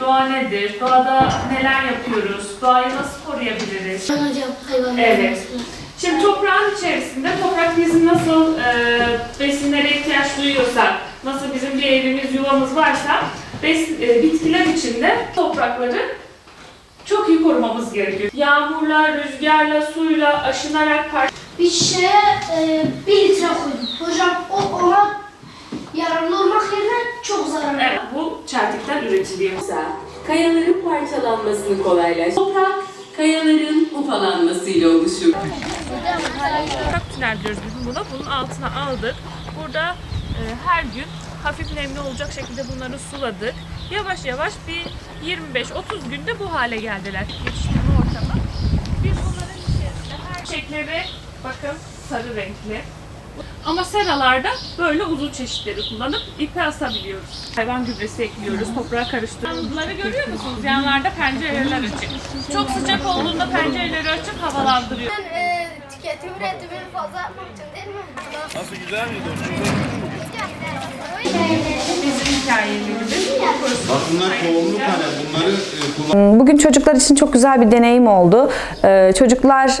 Doğa nedir? Doğada neler yapıyoruz? Doğayı nasıl koruyabiliriz? Ben hocam hayvan Evet. Şimdi toprağın içerisinde toprak bizim nasıl e, besinlere ihtiyaç duyuyorsak, nasıl bizim bir evimiz, yuvamız varsa bes, e, bitkiler içinde toprakları çok iyi korumamız gerekiyor. Yağmurla, rüzgarla, suyla aşınarak par- Bir şeye e, bir litre koydum. Hocam o ona yararlı olmak yerine çok zararlı. Evet, bu çeltikten üretiliyor. kayaların parçalanmasını kolaylaştırır. Toprak, kayaların ufalanmasıyla oluşur. Toprak tünel diyoruz biz buna. Bunun altına aldık. Burada e, her gün hafif nemli olacak şekilde bunları suladık. Yavaş yavaş bir 25-30 günde bu hale geldiler. Yetiştirme ortamı. Biz bunların içerisinde her şekleri bakın sarı renkli. Ama seralarda böyle uzun çeşitleri kullanıp ipe asabiliyoruz. Hayvan gübresi ekliyoruz, toprağa karıştırıyoruz. Bunları görüyor musunuz? Yanlarda pencereler açık. Çok sıcak olduğunda pencereleri açık havalandırıyor. e, tüketim üretimini fazla yapmak için değil mi? Nasıl güzel miydi o? Bizim hikayelerimiz. Bak bunlar tohumluk bunları e, kullan. Bugün çocuklar için çok güzel bir deneyim oldu. Ee, Çocuklar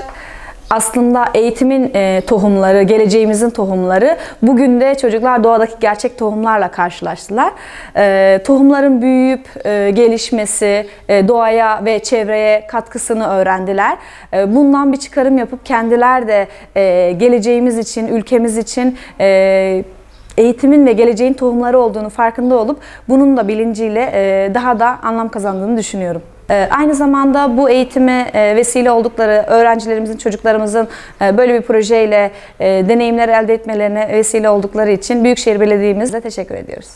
aslında eğitimin e, tohumları, geleceğimizin tohumları. Bugün de çocuklar doğadaki gerçek tohumlarla karşılaştılar. Ee, Tohumların büyüyüp e, gelişmesi, e, doğaya ve çevreye katkısını öğrendiler. E, Bundan bir çıkarım yapıp kendiler de e, geleceğimiz için, ülkemiz için e, eğitimin ve geleceğin tohumları olduğunu farkında olup bunun da bilinciyle e, daha da anlam kazandığını düşünüyorum. E, Aynı zamanda bu eğitime e, vesile oldukları öğrencilerimizin, çocuklarımızın e, böyle bir projeyle e, deneyimler elde etmelerine vesile oldukları için Büyükşehir Belediye'mizle teşekkür ediyoruz.